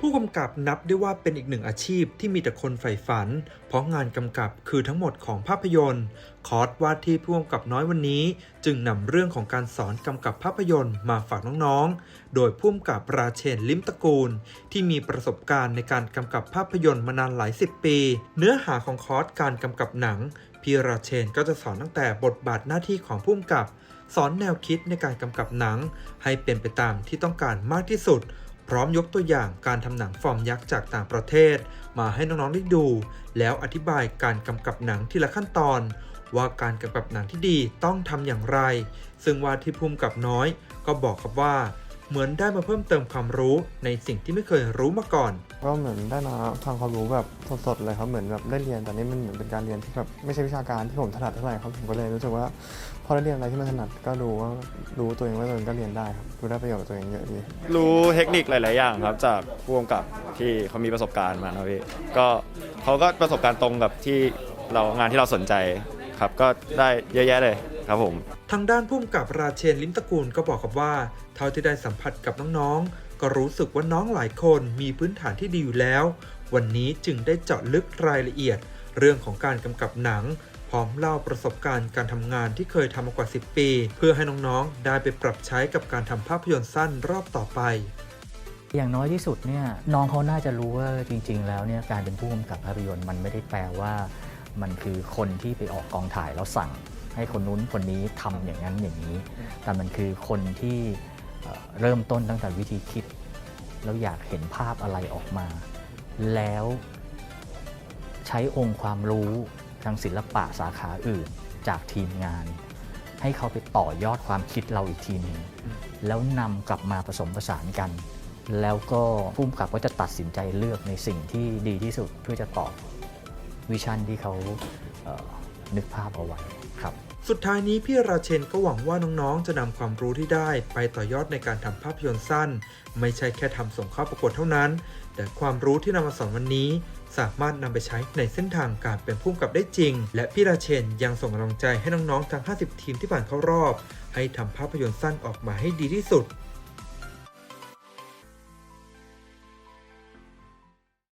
ผู้กำกับนับได้ว่าเป็นอีกหนึ่งอาชีพที่มีแต่คนใฝ่ฝัน เพราะงานกำกับคือทั้งหมดของภาพยนตร์ คอร์สวาดที่ผู้กำกับน้อยวันนี้ จึงนำเรื่องของการสอนกำกับภาพยนตร์มาฝากน้องๆ โดยผู้กำกับราเชนลิมตะกูล ที่มีประสบการณ์ในการกำกับภาพยนตร์มานานหลายสิบปี เนื้อหาของคอร์สการกำกับหนังพี่ราเชนก็จะสอนตั้งแต่บทบาทหน้าที่ของผู้กำกับ สอนแนวคิดในการกำกับหนัง ให้เป็นไปตามที่ต้องการมากที่สุด พร้อมยกตัวอย่างการทำหนังฟอร์มยักษ์จากต่างประเทศ มาให้น้องๆได้ดู แล้วอธิบายการกำกับหนังทีละขั้นตอน ว่าการกำกับหนังที่ดีต้องทำอย่างไร ซึ่งว่าที่ภูมิกับน้อย ก็บอกกับว่า เหมือนได้มาเพิ่มเติมความรู้ในสิ่งที่ไม่เคยรู้มาก่อน ก็เหมือนได้มาฟังความรู้แบบสดๆเลยครับเหมือนแบบได้เรียนแต่นี่มันเหมือนเป็นการเรียนที่แบบไม่ใช่วิชาการที่ผมถนัดเท่าไหร่ครับผมก็เลยรู้สึกว่าพอได้เรียนอะไรที่มันถนัดก็รู้ว่ารู้ตัวเองว่าตัวเองก็เรียนได้ครับรู้ได้ประโยชน์กับตัวเองเยอะดีรู้เทคนิคหลาย ๆ อย่างครับจากผู้กำกับที่เขามีประสบการณ์มานะพี่ก็เขาก็ประสบการณ์ตรงกับที่เรางานที่เราสนใจ ครับก็ได้เยอะแยะเลยครับผม ทางด้านผู้กำกับราเชนลิมตระกูลก็บอกกับว่า เท่าที่ได้สัมผัสกับน้องๆ ก็รู้สึกว่าน้องหลายคนมีพื้นฐานที่ดีอยู่แล้ว วันนี้จึงได้เจาะลึกรายละเอียด เรื่องของการกำกับหนัง พร้อมเล่าประสบการณ์การทำงานที่เคยทำมากว่า 10 ปี เพื่อให้น้องๆ ได้ไปปรับใช้กับการทำภาพยนตร์สั้นรอบต่อไปอย่างน้อยที่สุดเนี่ยน้องเขาน่าจะรู้ว่าจริง ๆ แล้วเนี่ยการเป็นผู้กำกับภาพยนตร์มันไม่ได้แปลว่า มันคือคนที่ไปออกกองถ่ายแล้วสั่ง ให้คนนู้นคนนี้ทำอย่างนั้นอย่างนี้ แต่มันคือคนที่เอ่อเริ่มต้นตั้งแต่วิธีคิด แล้วอยากเห็นภาพอะไรออกมา แล้วใช้องค์ความรู้ทางศิลปะสาขาอื่นจากทีมงาน ให้เขาไปต่อยอดความคิดเราอีกทีหนึ่งแล้วนำกลับมาผสมผสานกัน แล้วก็ผู้กำกับก็จะตัดสินใจเลือกในสิ่งที่ดีที่สุดเพื่อจะตอบ วิชั่นที่เขาเนึกภาพเอาไว้ครับ สุดท้ายนี้พี่ราเชนก็หวังว่าน้องๆ จะนำความรู้ที่ได้ไปต่อยอดในการทำภาพยนตร์สั้น ไม่ใช่แค่ทำส่งเข้าประกวดเท่านั้น แต่ความรู้ที่นำมาสอนวันนี้ สามารถนำไปใช้ในเส้นทางการเป็นผู้กำกับได้จริง และพี่ราเชนยังส่งกำลังใจให้น้องๆ ทั้ง 50 ทีมที่ผ่านเข้ารอบ ให้ทำภาพยนตร์สั้นออกมาให้ดีที่สุด